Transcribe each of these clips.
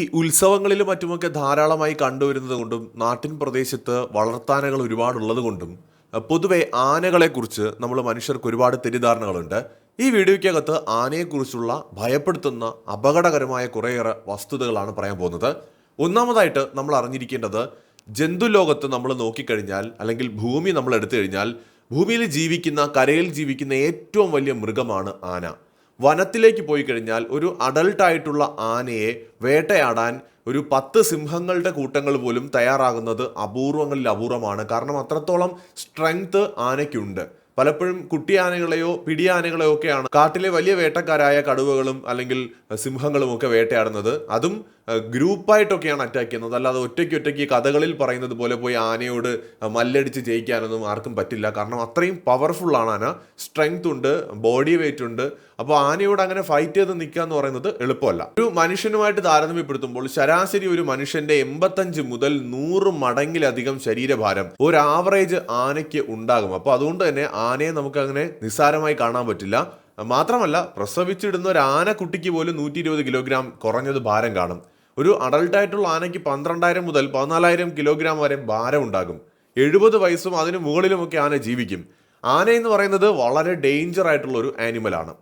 ഈ ഉത്സവങ്ങളിലും മറ്റുമൊക്കെ ധാരാളമായി കണ്ടുവരുന്നത് കൊണ്ടും നാട്ടിൻ പ്രദേശത്ത് വളർത്താനകൾ ഒരുപാടുള്ളത് കൊണ്ടും പൊതുവെ ആനകളെക്കുറിച്ച് നമ്മൾ മനുഷ്യർക്ക് ഒരുപാട് തെറ്റിദ്ധാരണകളുണ്ട്. ഈ വീഡിയോയ്ക്കകത്ത് ആനയെക്കുറിച്ചുള്ള ഭയപ്പെടുത്തുന്ന അപകടകരമായ കുറേയേറെ വസ്തുതകളാണ് പറയാൻ പോകുന്നത്. ഒന്നാമതായിട്ട് നമ്മൾ അറിഞ്ഞിരിക്കേണ്ടത് ജന്തുലോകത്ത് നമ്മൾ നോക്കിക്കഴിഞ്ഞാൽ അല്ലെങ്കിൽ ഭൂമി നമ്മൾ എടുത്തു കഴിഞ്ഞാൽ ഭൂമിയിൽ ജീവിക്കുന്ന കരയിൽ ജീവിക്കുന്ന ഏറ്റവും വലിയ മൃഗമാണ് ആന. വനത്തിലേക്ക് പോയി കഴിഞ്ഞാൽ ഒരു അഡൾട്ടായിട്ടുള്ള ആനയെ വേട്ടയാടാൻ ഒരു പത്ത് സിംഹങ്ങളുടെ കൂട്ടങ്ങൾ പോലും തയ്യാറാകുന്നത് അപൂർവങ്ങളിൽ അപൂർവമാണ്. കാരണം അത്രത്തോളം സ്ട്രെങ്ത് ആനയ്ക്കുണ്ട്. പലപ്പോഴും കുട്ടിയാനകളെയോ പിടിയാനകളെയോ ഒക്കെയാണ് കാട്ടിലെ വലിയ വേട്ടക്കാരായ കടുവകളും അല്ലെങ്കിൽ സിംഹങ്ങളും ഒക്കെ വേട്ടയാടുന്നത്. അതും ഗ്രൂപ്പായിട്ടൊക്കെയാണ് അറ്റാക്ക് ചെയ്യുന്നത്. അല്ലാതെ ഒറ്റയ്ക്ക് ഒറ്റയ്ക്ക് കഥകളിൽ പറയുന്നത് പോലെ പോയി ആനയോട് മല്ലടിച്ച് ജയിക്കാനൊന്നും ആർക്കും പറ്റില്ല. കാരണം അത്രയും പവർഫുൾ ആണ് ആന. സ്ട്രെങ്ത് ഉണ്ട് ബോഡി വെയിറ്റ് ഉണ്ട്. അപ്പോൾ ആനയോട് അങ്ങനെ ഫൈറ്റ് ചെയ്ത് നിൽക്കുക എന്ന് പറയുന്നത് എളുപ്പമല്ല. ഒരു മനുഷ്യനുമായിട്ട് താരതമ്യപ്പെടുത്തുമ്പോൾ ശരാശരി ഒരു മനുഷ്യന്റെ എൺപത്തഞ്ച് മുതൽ നൂറ് മടങ്ങിലധികം ശരീരഭാരം ഒരു ആവറേജ് ആനയ്ക്ക് ഉണ്ടാകും. അപ്പോൾ അതുകൊണ്ട് തന്നെ ആനയെ നമുക്ക് അങ്ങനെ നിസ്സാരമായി കാണാൻ പറ്റില്ല. മാത്രമല്ല പ്രസവിച്ചിടുന്ന ഒരു ആനക്കുട്ടിക്ക് പോലും നൂറ്റി ഇരുപത് കിലോഗ്രാം കുറഞ്ഞത് ഭാരം കാണും. ഒരു അഡൾട്ടായിട്ടുള്ള ആനയ്ക്ക് പന്ത്രണ്ടായിരം മുതൽ പതിനാലായിരം കിലോഗ്രാം വരെ ഭാരം ഉണ്ടാകും. എഴുപത് വയസ്സും അതിന് മുകളിലുമൊക്കെ ആന ജീവിക്കും. ആന എന്ന് പറയുന്നത് വളരെ ഡേഞ്ചർ ആയിട്ടുള്ള ഒരു ആനിമലാണ്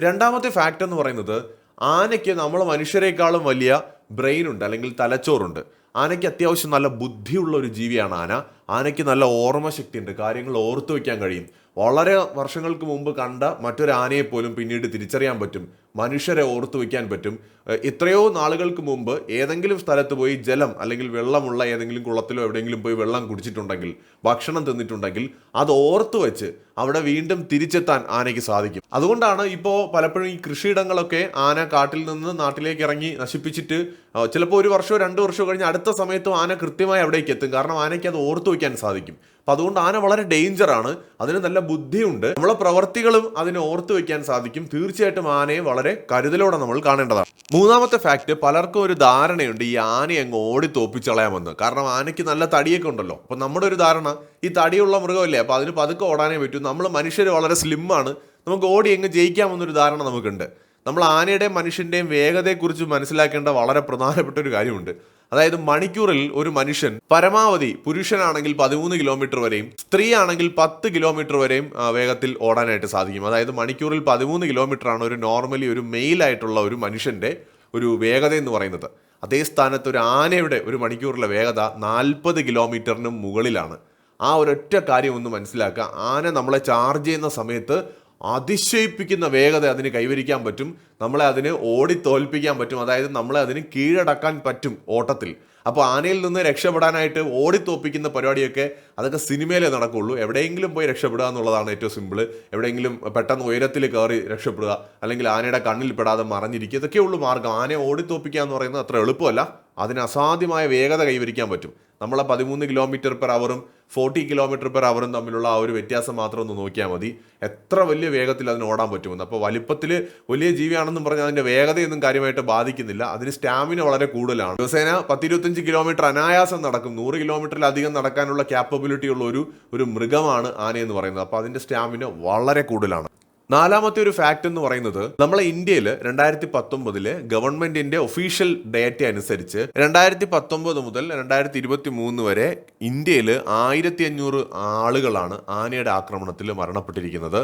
രണ്ടാമത്തെ ഫാക്റ്റ് എന്ന് പറയുന്നത് ആനയ്ക്ക് നമ്മൾ മനുഷ്യരെക്കാളും വലിയ ബ്രെയിൻ ഉണ്ട് അല്ലെങ്കിൽ തലച്ചോറുണ്ട്. ആനയ്ക്ക് അത്യാവശ്യം നല്ല ബുദ്ധിയുള്ള ഒരു ജീവിയാണ് ആന. ആനയ്ക്ക് നല്ല ഓർമ്മശക്തി ഉണ്ട് കാര്യങ്ങൾ ഓർത്തു വയ്ക്കാൻ കഴിയും. വളരെ വർഷങ്ങൾക്ക് മുമ്പ് കണ്ട മറ്റൊരു ആനയെ പോലും പിന്നീട് തിരിച്ചറിയാൻ പറ്റും മനുഷ്യരെ ഓർത്തു വയ്ക്കാൻ പറ്റും. എത്രയോ നാളുകൾക്ക് മുമ്പ് ഏതെങ്കിലും സ്ഥലത്ത് പോയി ജലം അല്ലെങ്കിൽ വെള്ളമുള്ള ഏതെങ്കിലും കുളത്തിലോ എവിടെയെങ്കിലും പോയി വെള്ളം കുടിച്ചിട്ടുണ്ടെങ്കിൽ ഭക്ഷണം തിന്നിട്ടുണ്ടെങ്കിൽ അത് ഓർത്തു വെച്ച് അവിടെ വീണ്ടും തിരിച്ചെത്താൻ ആനയ്ക്ക് സാധിക്കും. അതുകൊണ്ടാണ് ഇപ്പോൾ പലപ്പോഴും ഈ കൃഷിയിടങ്ങളൊക്കെ ആന കാട്ടിൽ നിന്ന് നാട്ടിലേക്ക് ഇറങ്ങി നശിപ്പിച്ചിട്ട് ചിലപ്പോൾ ഒരു വർഷമോ രണ്ട് വർഷമോ കഴിഞ്ഞ് അടുത്ത സമയത്തും ആന കൃത്യമായി അവിടേക്ക് എത്തും. കാരണം ആനയ്ക്ക് അത് ഓർത്തു വയ്ക്കാൻ സാധിക്കും. അപ്പം അതുകൊണ്ട് ആന വളരെ ഡേഞ്ചറാണ്. അതിന് നല്ല ബുദ്ധിയുണ്ട്. നമ്മളെ പ്രവർത്തികളും അതിനെ ഓർത്തു വെക്കാൻ സാധിക്കും. തീർച്ചയായിട്ടും ആനയെ വളരെ കരുതലോടെ നമ്മൾ കാണേണ്ടതാണ്. മൂന്നാമത്തെ ഫാക്ട് പലർക്കും ഒരു ധാരണയുണ്ട് ഈ ആനയെ അങ്ങ് ഓടി തോപ്പിച്ചളയാമെന്ന്. കാരണം ആനയ്ക്ക് നല്ല തടിയൊക്കെ ഉണ്ടല്ലോ. അപ്പം നമ്മുടെ ഒരു ധാരണ ഈ തടിയുള്ള മൃഗമല്ലേ? അപ്പം അതിന് പതുക്കെ ഓടാനേ പറ്റൂ. നമ്മൾ മനുഷ്യർ വളരെ സ്ലിമ്മാണ് നമുക്ക് ഓടി എങ്ങ് ജയിക്കാമെന്നൊരു ധാരണ നമുക്കുണ്ട്. നമ്മൾ ആനയുടെയും മനുഷ്യന്റെയും വേഗതയെക്കുറിച്ച് മനസ്സിലാക്കേണ്ട വളരെ പ്രധാനപ്പെട്ട ഒരു കാര്യമുണ്ട്. അതായത് മണിക്കൂറിൽ ഒരു മനുഷ്യൻ പരമാവധി പുരുഷനാണെങ്കിൽ പതിമൂന്ന് കിലോമീറ്റർ വരെയും സ്ത്രീ ആണെങ്കിൽ പത്ത് കിലോമീറ്റർ വരെയും വേഗത്തിൽ ഓടാനായിട്ട് സാധിക്കും. അതായത് മണിക്കൂറിൽ പതിമൂന്ന് കിലോമീറ്റർ ആണ് ഒരു നോർമലി ഒരു മെയിൽ ആയിട്ടുള്ള ഒരു മനുഷ്യന്റെ ഒരു വേഗത എന്ന് പറയുന്നത്. അതേ സ്ഥാനത്ത് ഒരു ആനയുടെ ഒരു മണിക്കൂറിലെ വേഗത നാൽപ്പത് കിലോമീറ്ററിന് മുകളിലാണ്. ആ ഒരൊറ്റ കാര്യം ഒന്ന് മനസ്സിലാക്കുക. ആന നമ്മളെ ചാർജ് ചെയ്യുന്ന സമയത്ത് അതിശയിപ്പിക്കുന്ന വേഗത അതിന് കൈവരിക്കാൻ പറ്റും. നമ്മളെ അതിന് ഓടി തോൽപ്പിക്കാൻ പറ്റും. അതായത് നമ്മളെ അതിന് കീഴടക്കാൻ പറ്റും ഓട്ടത്തിൽ. അപ്പോൾ ആനയിൽ നിന്ന് രക്ഷപ്പെടാനായിട്ട് ഓടിത്തോപ്പിക്കുന്ന പരിപാടിയൊക്കെ അതൊക്കെ സിനിമയിലേ നടക്കുള്ളൂ. എവിടെയെങ്കിലും പോയി രക്ഷപ്പെടുക എന്നുള്ളതാണ് ഏറ്റവും സിമ്പിൾ എവിടെയെങ്കിലും പെട്ടെന്ന് ഉയരത്തിൽ കയറി രക്ഷപ്പെടുക അല്ലെങ്കിൽ ആനയുടെ കണ്ണിൽ പെടാതെ മറഞ്ഞിരിക്കുക ഇതൊക്കെയുള്ളൂ മാർഗം. മാർഗം ആനയെ ഓടിത്തോപ്പിക്കുക എന്ന് പറയുന്നത് അത്ര എളുപ്പമല്ല. അതിന് അസാധ്യമായ വേഗത കൈവരിക്കാൻ പറ്റും. നമ്മളെ പതിമൂന്ന് കിലോമീറ്റർ പെർ അവറും ഫോർട്ടി കിലോമീറ്റർ പെർ അവറും തമ്മിലുള്ള ആ ഒരു വ്യത്യാസം മാത്രം ഒന്ന് നോക്കിയാൽ മതി. എത്ര വലിയ വേഗത്തിൽ അതിന് ഓടാൻ പറ്റുമെന്ന്. അപ്പോൾ വലിപ്പത്തിൽ വലിയ ജീവിയാണെന്നും പറഞ്ഞാൽ അതിന്റെ വേഗതയൊന്നും കാര്യമായിട്ട് ബാധിക്കുന്നില്ല. അതിന് സ്റ്റാമിന വളരെ കൂടുതലാണ്. ദിവസേന പത്തിരുപത്തഞ്ച് കിലോമീറ്റർ അനായാസം നടക്കും. നൂറ് കിലോമീറ്ററിലധികം നടക്കാനുള്ള ക്യാപ്പബിലിറ്റി ഉള്ള ഒരു ഒരു മൃഗമാണ് ആനയെന്ന് പറയുന്നത്. അപ്പോൾ അതിന്റെ സ്റ്റാമിന വളരെ കൂടുതലാണ്. നാലാമത്തെ ഒരു ഫാക്ട് എന്ന് പറയുന്നത് നമ്മളെ ഇന്ത്യയിൽ രണ്ടായിരത്തി പത്തൊമ്പതിൽ ഗവൺമെന്റിന്റെ ഒഫീഷ്യൽ ഡേറ്റ അനുസരിച്ച് രണ്ടായിരത്തി പത്തൊമ്പത് മുതൽ രണ്ടായിരത്തി ഇരുപത്തി മൂന്ന് വരെ ഇന്ത്യയിൽ ആയിരത്തി അഞ്ഞൂറ് ആളുകളാണ് ആനയുടെ ആക്രമണത്തിൽ മരണപ്പെട്ടിരിക്കുന്നത്.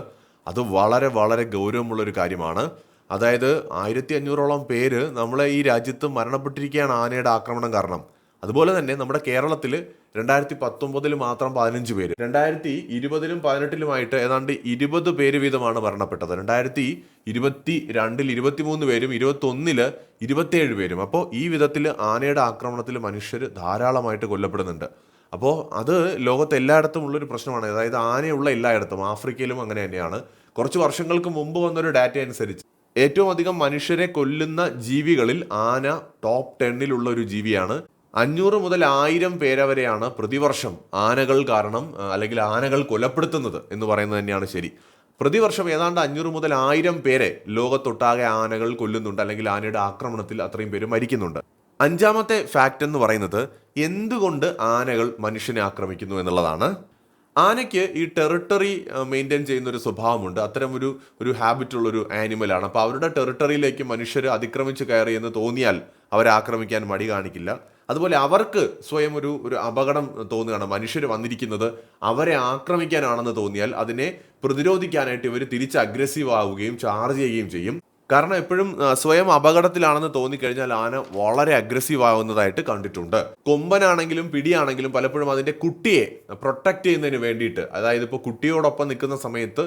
അത് വളരെ വളരെ ഗൗരവമുള്ള ഒരു കാര്യമാണ്. അതായത് ആയിരത്തി അഞ്ഞൂറോളം പേര് നമ്മളെ ഈ രാജ്യത്ത് മരണപ്പെട്ടിരിക്കുകയാണ് ആനയുടെ ആക്രമണം കാരണം. അതുപോലെ തന്നെ നമ്മുടെ കേരളത്തിൽ രണ്ടായിരത്തി പത്തൊമ്പതിൽ മാത്രം പതിനഞ്ച് പേര്. രണ്ടായിരത്തി ഇരുപതിലും പതിനെട്ടിലുമായിട്ട് ഏതാണ്ട് ഇരുപത് പേര് വീതമാണ് മരണപ്പെട്ടത്. രണ്ടായിരത്തി ഇരുപത്തി രണ്ടിൽ ഇരുപത്തിമൂന്ന് പേരും ഇരുപത്തി ഒന്നിൽ ഇരുപത്തിയേഴ് പേരും. അപ്പോൾ ഈ വിധത്തിൽ ആനയുടെ ആക്രമണത്തിൽ മനുഷ്യർ ധാരാളമായിട്ട് കൊല്ലപ്പെടുന്നുണ്ട്. അപ്പോൾ അത് ലോകത്ത് എല്ലായിടത്തും ഉള്ളൊരു പ്രശ്നമാണ്. അതായത് ആനയുള്ള എല്ലായിടത്തും ആഫ്രിക്കയിലും അങ്ങനെ തന്നെയാണ്. കുറച്ച് വർഷങ്ങൾക്ക് മുമ്പ് വന്നൊരു ഡാറ്റ അനുസരിച്ച് ഏറ്റവും അധികം മനുഷ്യരെ കൊല്ലുന്ന ജീവികളിൽ ആന ടോപ്പ് ടെന്നിലുള്ള ഒരു ജീവിയാണ്. അഞ്ഞൂറ് മുതൽ ആയിരം പേരവരെയാണ് പ്രതിവർഷം ആനകൾ കാരണം അല്ലെങ്കിൽ ആനകൾ കൊലപ്പെടുത്തുന്നത് എന്ന് പറയുന്നത് തന്നെയാണ് ശരി. പ്രതിവർഷം ഏതാണ്ട് അഞ്ഞൂറ് മുതൽ ആയിരം പേരെ ലോകത്തൊട്ടാകെ ആനകൾ കൊല്ലുന്നുണ്ട് അല്ലെങ്കിൽ ആനയുടെ ആക്രമണത്തിൽ അത്രയും പേര് മരിക്കുന്നുണ്ട്. അഞ്ചാമത്തെ ഫാക്റ്റ് എന്ന് പറയുന്നത് എന്തുകൊണ്ട് ആനകൾ മനുഷ്യനെ ആക്രമിക്കുന്നു എന്നുള്ളതാണ്. ആനയ്ക്ക് ഈ ടെറിട്ടറി മെയിന്റെയിൻ ചെയ്യുന്ന ഒരു സ്വഭാവമുണ്ട്. അത്തരം ഒരു ഒരു ഹാബിറ്റ് ഉള്ള ഒരു ആനിമലാണ് അപ്പോൾ അവരുടെ ടെറിട്ടറിയിലേക്ക് മനുഷ്യർ അതിക്രമിച്ച് കയറി എന്ന് തോന്നിയാൽ അവരെ ആക്രമിക്കാൻ മടി കാണിക്കില്ല. അതുപോലെ അവർക്ക് സ്വയം ഒരു ഒരു അപകടം തോന്നുകയാണ്. മനുഷ്യർ വന്നിരിക്കുന്നത് അവരെ ആക്രമിക്കാനാണെന്ന് തോന്നിയാൽ അതിനെ പ്രതിരോധിക്കാനായിട്ട് ഇവർ തിരിച്ച് അഗ്രസീവ് ആവുകയും ചാർജ് ചെയ്യുകയും ചെയ്യും. കാരണം എപ്പോഴും സ്വയം അപകടത്തിലാണെന്ന് തോന്നിക്കഴിഞ്ഞാൽ ആന വളരെ അഗ്രസീവ് ആവുന്നതായിട്ട് കണ്ടിട്ടുണ്ട്. കൊമ്പനാണെങ്കിലും പിടിയാണെങ്കിലും പലപ്പോഴും അതിന്റെ കുട്ടിയെ പ്രൊട്ടക്ട് ചെയ്യുന്നതിന് വേണ്ടിയിട്ട് അതായത് ഇപ്പോൾ കുട്ടിയോടൊപ്പം നിൽക്കുന്ന സമയത്ത്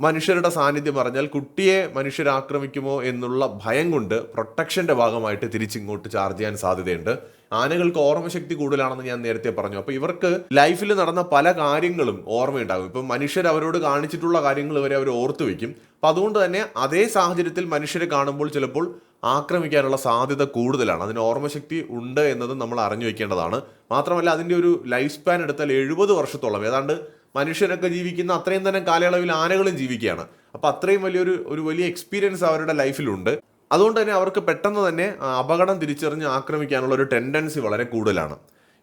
മനുഷ്യരുടെ സാന്നിധ്യം പറഞ്ഞാൽ കുട്ടിയെ മനുഷ്യർ ആക്രമിക്കുമോ എന്നുള്ള ഭയം കൊണ്ട് പ്രൊട്ടക്ഷന്റെ ഭാഗമായിട്ട് തിരിച്ചിങ്ങോട്ട് ചാർജ് ചെയ്യാൻ സാധ്യതയുണ്ട്. ആനകൾക്ക് ഓർമ്മശക്തി കൂടുതലാണെന്ന് ഞാൻ നേരത്തെ പറഞ്ഞു. അപ്പോൾ ഇവർക്ക് ലൈഫിൽ നടന്ന പല കാര്യങ്ങളും ഓർമ്മയുണ്ടാകും. ഇപ്പം മനുഷ്യർ അവരോട് കാണിച്ചിട്ടുള്ള കാര്യങ്ങൾ വരെ അവർ ഓർത്തു വയ്ക്കും അപ്പം അതുകൊണ്ട് തന്നെ അതേ സാഹചര്യത്തിൽ മനുഷ്യരെ കാണുമ്പോൾ ചിലപ്പോൾ ആക്രമിക്കാനുള്ള സാധ്യത കൂടുതലാണ്. അതിന് ഓർമ്മശക്തി ഉണ്ട് എന്നത് നമ്മൾ അറിഞ്ഞു വെക്കേണ്ടതാണ്. മാത്രമല്ല അതിന്റെ ഒരു ലൈഫ് സ്പാൻ എടുത്താൽ എഴുപത് വർഷത്തോളം. ഏതാണ്ട് മനുഷ്യരൊക്കെ ജീവിക്കുന്ന അത്രയും തന്നെ കാലയളവിൽ ആനകളും ജീവിക്കുകയാണ്. അപ്പോൾ അത്രയും വലിയൊരു ഒരു വലിയ എക്സ്പീരിയൻസ് അവരുടെ ലൈഫിലുണ്ട്. അതുകൊണ്ട് തന്നെ അവർക്ക് പെട്ടെന്ന് തന്നെ അപകടം തിരിച്ചറിഞ്ഞ് ആക്രമിക്കാനുള്ള ഒരു ടെൻഡൻസി വളരെ കൂടുതലാണ്.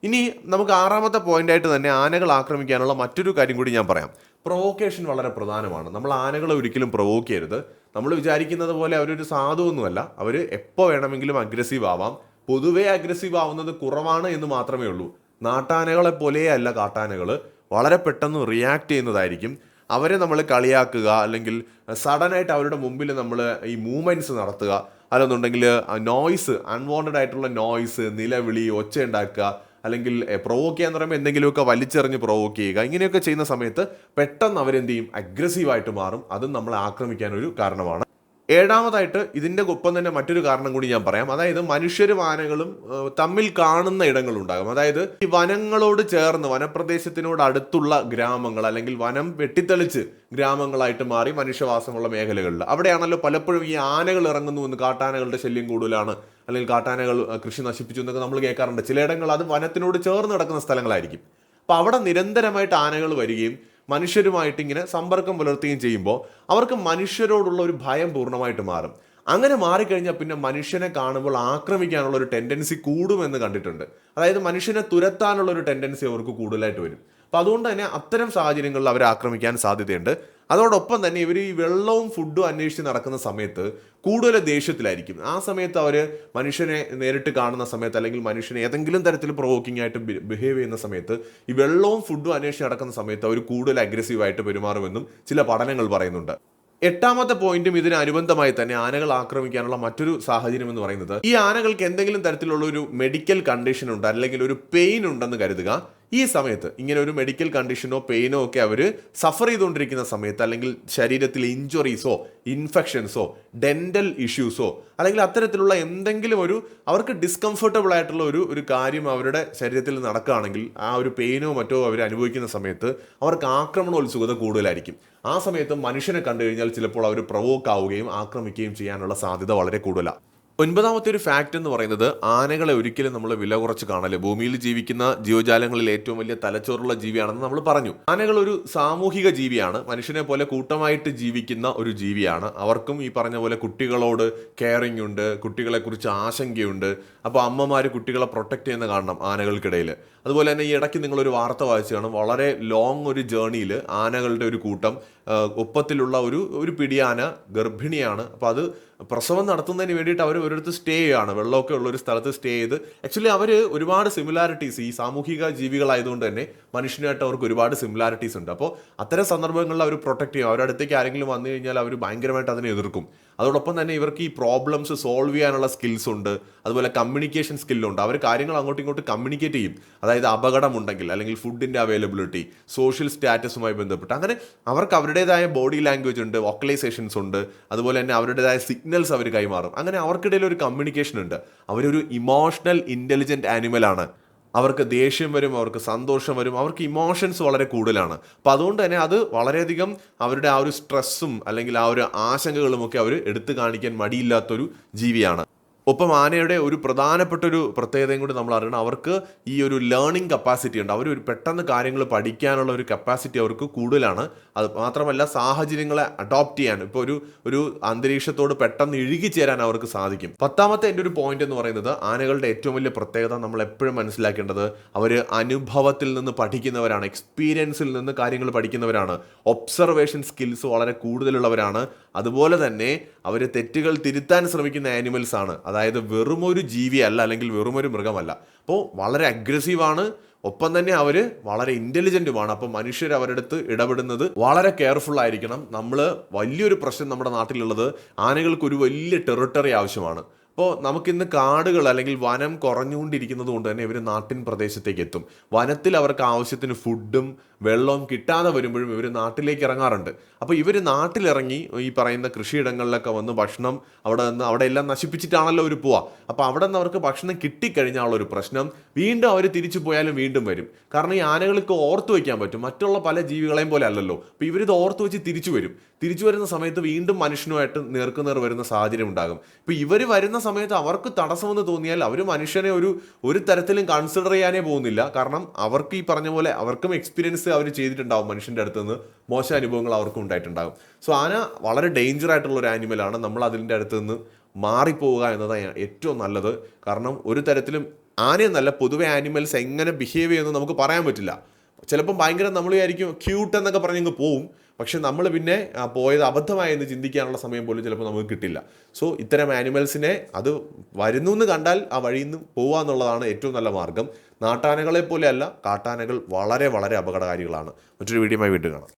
ഇനി നമുക്ക് ആറാമത്തെ പോയിന്റായിട്ട് തന്നെ ആനകൾ ആക്രമിക്കാനുള്ള മറ്റൊരു കാര്യം കൂടി ഞാൻ പറയാം. പ്രൊവോക്കേഷൻ വളരെ പ്രധാനമാണ്. നമ്മൾ ആനകളെ ഒരിക്കലും പ്രൊവോക്ക് ചെയ്യരുത്. നമ്മൾ വിചാരിക്കുന്നത് പോലെ അവരൊരു സാധുവൊന്നുമല്ല. അവർ എപ്പോൾ വേണമെങ്കിലും അഗ്രസീവ് ആവാം. പൊതുവേ അഗ്രസീവ് ആവുന്നത് കുറവാണ് എന്ന് മാത്രമേ ഉള്ളൂ. നാട്ടാനകളെ പോലെയല്ല കാട്ടാനകൾ വളരെ പെട്ടെന്ന് റിയാക്ട് ചെയ്യുന്നതായിരിക്കും. അവരെ നമ്മൾ കളിയാക്കുക അല്ലെങ്കിൽ സഡനായിട്ട് അവരുടെ മുമ്പിൽ നമ്മൾ ഈ മൂവ്മെന്റ്സ് നടത്തുക. അല്ലെന്നുണ്ടെങ്കിൽ നോയ്സ് അൺവാണ്ടഡ് ആയിട്ടുള്ള നോയ്സ് നിലവിളി ഒച്ച ഉണ്ടാക്കുക അല്ലെങ്കിൽ പ്രൊവോക്ക് ചെയ്യാന്ന് പറയുമ്പോൾ എന്തെങ്കിലുമൊക്കെ വലിച്ചെറിഞ്ഞ് പ്രൊവോക്ക് ചെയ്യുക. ഇങ്ങനെയൊക്കെ ചെയ്യുന്ന സമയത്ത് പെട്ടെന്ന് അവരെന്ത് ചെയ്യും? അഗ്രസീവായിട്ട് മാറും. അതും നമ്മളെ ആക്രമിക്കാൻ ഒരു കാരണമാണ്. ഏഴാമതായിട്ട് ഇതിന്റെ ഒപ്പം തന്നെ മറ്റൊരു കാരണം കൂടി ഞാൻ പറയാം. അതായത് മനുഷ്യരും ആനകളും തമ്മിൽ കാണുന്ന ഇടങ്ങളുണ്ടാകും. അതായത് ഈ വനങ്ങളോട് ചേർന്ന് വനപ്രദേശത്തിനോട് അടുത്തുള്ള ഗ്രാമങ്ങൾ അല്ലെങ്കിൽ വനം വെട്ടിത്തെളിച്ച് ഗ്രാമങ്ങളായിട്ട് മാറി മനുഷ്യവാസമുള്ള മേഖലകളിൽ അവിടെയാണല്ലോ പലപ്പോഴും ഈ ആനകൾ ഇറങ്ങുന്നു എന്ന് കാട്ടാനകളുടെ ശല്യം കൂടുതലാണ്. അല്ലെങ്കിൽ കാട്ടാനകൾ കൃഷി നശിപ്പിച്ചു എന്നൊക്കെ നമ്മൾ കേൾക്കാറുണ്ട്. ചിലയിടങ്ങൾ അത് വനത്തിനോട് ചേർന്ന് നടക്കുന്ന സ്ഥലങ്ങളായിരിക്കും. അപ്പോൾ അവിടെ നിരന്തരമായിട്ട് ആനകൾ വരികയും മനുഷ്യരുമായിട്ട് ഇങ്ങനെ സമ്പർക്കം പുലർത്തുകയും ചെയ്യുമ്പോൾ അവർക്ക് മനുഷ്യരോടുള്ള ഒരു ഭയം പൂർണമായിട്ട് മാറും. അങ്ങനെ മാറിക്കഴിഞ്ഞാൽ പിന്നെ മനുഷ്യനെ കാണുമ്പോൾ ആക്രമിക്കാനുള്ള ഒരു ടെൻഡൻസി കൂടുമെന്ന് കണ്ടിട്ടുണ്ട്. അതായത് മനുഷ്യനെ തുരത്താനുള്ള ഒരു ടെൻഡൻസി അവർക്ക് കൂടുതലായിട്ട് വരും. അപ്പം അതുകൊണ്ട് തന്നെ അത്തരം സാഹചര്യങ്ങളിൽ അവരെ ആക്രമിക്കാൻ സാധ്യതയുണ്ട്. അതോടൊപ്പം തന്നെ ഇവർ ഈ വെള്ളവും ഫുഡും അന്വേഷിച്ച് നടക്കുന്ന സമയത്ത് കൂടുതൽ ദേഷ്യത്തിലായിരിക്കും. ആ സമയത്ത് അവർ മനുഷ്യനെ നേരിട്ട് കാണുന്ന സമയത്ത് അല്ലെങ്കിൽ മനുഷ്യനെ ഏതെങ്കിലും തരത്തിൽ പ്രൊവോക്കിംഗ് ആയിട്ട് ബിഹേവ് ചെയ്യുന്ന സമയത്ത് ഈ വെള്ളവും ഫുഡും അന്വേഷിച്ച് നടക്കുന്ന സമയത്ത് അവർ കൂടുതൽ അഗ്രസീവായിട്ട് പെരുമാറുമെന്നും ചില പഠനങ്ങൾ പറയുന്നുണ്ട്. എട്ടാമത്തെ പോയിന്റും ഇതിന് അനുബന്ധമായി തന്നെ ആനകൾ ആക്രമിക്കാനുള്ള മറ്റൊരു സാഹചര്യം എന്ന് പറയുന്നത് ഈ ആനകൾക്ക് എന്തെങ്കിലും തരത്തിലുള്ള ഒരു മെഡിക്കൽ കണ്ടീഷൻ ഉണ്ട് അല്ലെങ്കിൽ ഒരു പെയിൻ ഉണ്ടെന്ന് കരുതുക. ഈ സമയത്ത് ഇങ്ങനെ ഒരു മെഡിക്കൽ കണ്ടീഷനോ പെയിനോ ഒക്കെ അവർ സഫർ ചെയ്തുകൊണ്ടിരിക്കുന്ന സമയത്ത് അല്ലെങ്കിൽ ശരീരത്തിൽ ഇഞ്ചുറീസോ ഇൻഫെക്ഷൻസോ ഡെന്റൽ ഇഷ്യൂസോ അല്ലെങ്കിൽ അത്തരത്തിലുള്ള എന്തെങ്കിലും ഒരു അവർക്ക് ഡിസ്കംഫർട്ടബിൾ ആയിട്ടുള്ള ഒരു ഒരു കാര്യം അവരുടെ ശരീരത്തിൽ നടക്കുകയാണെങ്കിൽ ആ ഒരു പെയിനോ മറ്റോ അവർ അനുഭവിക്കുന്ന സമയത്ത് അവർക്ക് ആക്രമണോത്സുകത കൂടുതലായിരിക്കും. ആ സമയത്ത് മനുഷ്യനെ കണ്ടു കഴിഞ്ഞാൽ ചിലപ്പോൾ അവർ പ്രവോക്ക് ആവുകയും ആക്രമിക്കുകയും ചെയ്യാനുള്ള സാധ്യത വളരെ കൂടുതലാണ് ഒൻപതാമത്തെ ഒരു ഫാക്റ്റ് എന്ന് പറയുന്നത് ആനകളെ ഒരിക്കലും നമ്മൾ വില കുറച്ച് കാണൽ. ഭൂമിയിൽ ജീവിക്കുന്ന ജീവജാലങ്ങളിൽ ഏറ്റവും വലിയ തലച്ചോറുള്ള ജീവിയാണെന്ന് നമ്മൾ പറഞ്ഞു. ആനകൾ ഒരു സാമൂഹിക ജീവിയാണ്. മനുഷ്യനെ പോലെ കൂട്ടമായിട്ട് ജീവിക്കുന്ന ഒരു ജീവിയാണ്. അവർക്കും ഈ പറഞ്ഞ പോലെ കുട്ടികളോട് കെയറിംഗ് ഉണ്ട് കുട്ടികളെ കുറിച്ച് ആശങ്കയുണ്ട്. അപ്പോൾ അമ്മമാർ കുട്ടികളെ പ്രൊട്ടക്റ്റ് ചെയ്യുന്ന കാണണം ആനകൾക്കിടയിൽ അതുപോലെ തന്നെ ഈ ഇടയ്ക്ക് നിങ്ങളൊരു വാർത്ത വായിച്ചു കാണും. വളരെ ലോങ് ഒരു ജേണിയിൽ ആനകളുടെ ഒരു കൂട്ടം ഒപ്പത്തിലുള്ള ഒരു ഒരു പിടിയാന ഗർഭിണിയാണ്. അപ്പോൾ അത് പ്രസവം നടത്തുന്നതിന് വേണ്ടിയിട്ട് അവർ ഒരിടത്ത് സ്റ്റേ ചെയ്യുകയാണ് വെള്ളമൊക്കെ ഉള്ള ഒരു സ്ഥലത്ത് സ്റ്റേ ചെയ്ത്. ആക്ച്വലി അവർ ഒരുപാട് സിമിലാരിറ്റീസ് ഈ സാമൂഹിക ജീവികളായതുകൊണ്ട് തന്നെ മനുഷ്യനായിട്ട് അവർക്ക് ഒരുപാട് സിമിലാരിറ്റീസ് ഉണ്ട്. അപ്പോൾ അത്തരം സന്ദർഭങ്ങളിൽ അവർ പ്രൊട്ടക്ട് ചെയ്യും. അവരുടെ അടുത്തേക്ക് ആരെങ്കിലും വന്നു കഴിഞ്ഞാൽ അവർ ഭയങ്കരമായിട്ട് അതിനെ എതിർക്കും. അതോടൊപ്പം തന്നെ ഇവർക്ക് ഈ പ്രോബ്ലംസ് സോൾവ് ചെയ്യാനുള്ള സ്കിൽസ് ഉണ്ട്. അതുപോലെ കമ്മ്യൂണിക്കേഷൻ സ്കില്ലുണ്ട് അവർ കാര്യങ്ങൾ അങ്ങോട്ടും ഇങ്ങോട്ടും കമ്മ്യൂണിക്കേറ്റ് ചെയ്യും. അതായത് അപകടമുണ്ടെങ്കിൽ അല്ലെങ്കിൽ ഫുഡിന്റെ അവൈലബിലിറ്റി സോഷ്യൽ സ്റ്റാറ്റസുമായി ബന്ധപ്പെട്ട്. അങ്ങനെ അവർക്ക് അവരുടേതായ ബോഡി ലാംഗ്വേജ് ഉണ്ട് വോക്കലൈസേഷൻസ് ഉണ്ട്. അതുപോലെ തന്നെ അവരുടേതായ സിഗ്നൽസ് അവർ കൈമാറും. അങ്ങനെ അവർക്കിടയിൽ ഒരു കമ്മ്യൂണിക്കേഷൻ ഉണ്ട്. അവരൊരു ഇമോഷണൽ ഇന്റലിജന്റ് ആനിമലാണ് അവർക്ക് ദേഷ്യം വരും അവർക്ക് സന്തോഷം വരും അവർക്ക് ഇമോഷൻസ് വളരെ കൂടുതലാണ്. അപ്പം അതുകൊണ്ട് തന്നെ അത് വളരെയധികം അവരുടെ ആ ഒരു സ്ട്രെസ്സും അല്ലെങ്കിൽ ആ ഒരു ആശങ്കകളുമൊക്കെ അവർ എടുത്തു കാണിക്കാൻ മടിയില്ലാത്തൊരു ജീവിയാണ്. ഒപ്പം ആനയുടെ ഒരു പ്രധാനപ്പെട്ട ഒരു പ്രത്യേകതയും കൂടി നമ്മൾ അറിയണം. അവർക്ക് ഈ ഒരു ലേണിംഗ് കപ്പാസിറ്റി ഉണ്ട്. അവർ ഒരു പെട്ടെന്ന് കാര്യങ്ങൾ പഠിക്കാനുള്ള ഒരു കപ്പാസിറ്റി അവർക്ക് കൂടുതലാണ്. അത് മാത്രമല്ല സാഹചര്യങ്ങളെ അഡോപ്റ്റ് ചെയ്യാൻ ഇപ്പോൾ ഒരു ഒരു അന്തരീക്ഷത്തോട് പെട്ടെന്ന് ഇഴുകിച്ചേരാൻ അവർക്ക് സാധിക്കും. പത്താമത്തെ എന്റെ ഒരു പോയിന്റ് എന്ന് പറയുന്നത് ആനകളുടെ ഏറ്റവും വലിയ പ്രത്യേകത നമ്മൾ എപ്പോഴും മനസ്സിലാക്കേണ്ടത് അവർ അനുഭവത്തിൽ നിന്ന് പഠിക്കുന്നവരാണ് എക്സ്പീരിയൻസിൽ നിന്ന് കാര്യങ്ങൾ പഠിക്കുന്നവരാണ് ഒബ്സർവേഷൻ സ്കിൽസ് വളരെ കൂടുതലുള്ളവരാണ്. അതുപോലെ തന്നെ അവർ തെറ്റുകൾ തിരുത്താൻ ശ്രമിക്കുന്ന ആനിമൽസ് ആണ്. അതായത് വെറുമൊരു ജീവിയല്ല അല്ലെങ്കിൽ വെറുമൊരു മൃഗമല്ല. അപ്പോൾ വളരെ അഗ്രസീവാണ് ഒപ്പം തന്നെ അവർ വളരെ ഇന്റലിജന്റുമാണ് അപ്പോൾ മനുഷ്യർ അവരുടെ അടുത്ത് ഇടപെടുന്നത് വളരെ കെയർഫുൾ ആയിരിക്കണം. നമ്മൾ വലിയൊരു പ്രശ്നം നമ്മുടെ നാട്ടിലുള്ളത് ആനകൾക്ക് ഒരു വലിയ ടെറിട്ടറി ആവശ്യമാണ്. അപ്പോൾ നമുക്കിന്ന് കാടുകൾ അല്ലെങ്കിൽ വനം കുറഞ്ഞുകൊണ്ടിരിക്കുന്നത് കൊണ്ട് തന്നെ ഇവർ നാട്ടിൻ പ്രദേശത്തേക്ക് എത്തും വനത്തിൽ അവർക്ക് ആവശ്യത്തിന് ഫുഡും വെള്ളവും കിട്ടാതെ വരുമ്പോഴും ഇവർ നാട്ടിലേക്ക് ഇറങ്ങാറുണ്ട്. അപ്പോൾ ഇവർ നാട്ടിലിറങ്ങി ഈ പറയുന്ന കൃഷിയിടങ്ങളിലൊക്കെ വന്ന് ഭക്ഷണം അവിടെ നിന്ന് അവിടെ എല്ലാം നശിപ്പിച്ചിട്ടാണല്ലോ അവർ പോവുക അപ്പോൾ അവിടെ നിന്ന് അവർക്ക് ഭക്ഷണം കിട്ടിക്കഴിഞ്ഞാലുള്ള ഒരു പ്രശ്നം വീണ്ടും അവർ തിരിച്ചു പോയാലും വീണ്ടും വരും. കാരണം ഈ ആനകൾക്ക് ഓർത്തു വയ്ക്കാൻ പറ്റും. മറ്റുള്ള പല ജീവികളെയും പോലെ അല്ലല്ലോ. അപ്പോൾ ഇവരിത് ഓർത്തു വെച്ച് തിരിച്ചു വരും. തിരിച്ചു വരുന്ന സമയത്ത് വീണ്ടും മനുഷ്യനുമായിട്ട് നേർക്കുനേർ വരുന്ന സാഹചര്യം ഉണ്ടാകും. ഇപ്പോൾ ഇവർ വരുന്ന സമയത്ത് അവർക്ക് തടസ്സമെന്ന് തോന്നിയാൽ അവർ മനുഷ്യനെ ഒരു ഒരു തരത്തിലും കൺസിഡർ ചെയ്യാനേ പോകുന്നില്ല. കാരണം അവർക്ക് ഈ പറഞ്ഞ പോലെ അവർക്കും എക്സ്പീരിയൻസ് അവർ ചെയ്തിട്ടുണ്ടാവും മനുഷ്യന്റെ അടുത്ത് നിന്ന് മോശം അനുഭവങ്ങൾ അവർക്കും ഉണ്ടായിട്ടുണ്ടാകും. സോ ആന വളരെ ഡേഞ്ചർ ആയിട്ടുള്ള ഒരു ആനിമലാണ് നമ്മൾ അതിന്റെ അടുത്ത് നിന്ന് മാറിപ്പോവുക എന്നതാണ് ഏറ്റവും നല്ലത്. കാരണം ഒരു തരത്തിലും ആനയെന്നല്ല പൊതുവെ ആനിമൽസ് എങ്ങനെ ബിഹേവ് ചെയ്യുമെന്ന് നമുക്ക് പറയാൻ പറ്റില്ല. ചിലപ്പം ഭയങ്കര നമ്മൾ വിചാരിക്കും ക്യൂട്ട് എന്നൊക്കെ പറഞ്ഞ് പോവും. പക്ഷെ നമ്മൾ പിന്നെ പോയത് അബദ്ധമായി എന്ന് ചിന്തിക്കാനുള്ള സമയം പോലും ചിലപ്പോൾ നമുക്ക് കിട്ടില്ല. സോ ഇത്തരം ആനിമൽസിനെ അത് വരുന്നു എന്ന് കണ്ടാൽ ആ വഴിയിൽ നിന്ന് പോവുക എന്നുള്ളതാണ് ഏറ്റവും നല്ല മാർഗം. നാട്ടാനകളെ പോലെയല്ല കാട്ടാനകൾ വളരെ വളരെ അപകടകാരികളാണ്. മറ്റൊരു വീഡിയോമായി വീണ്ടും കാണാം.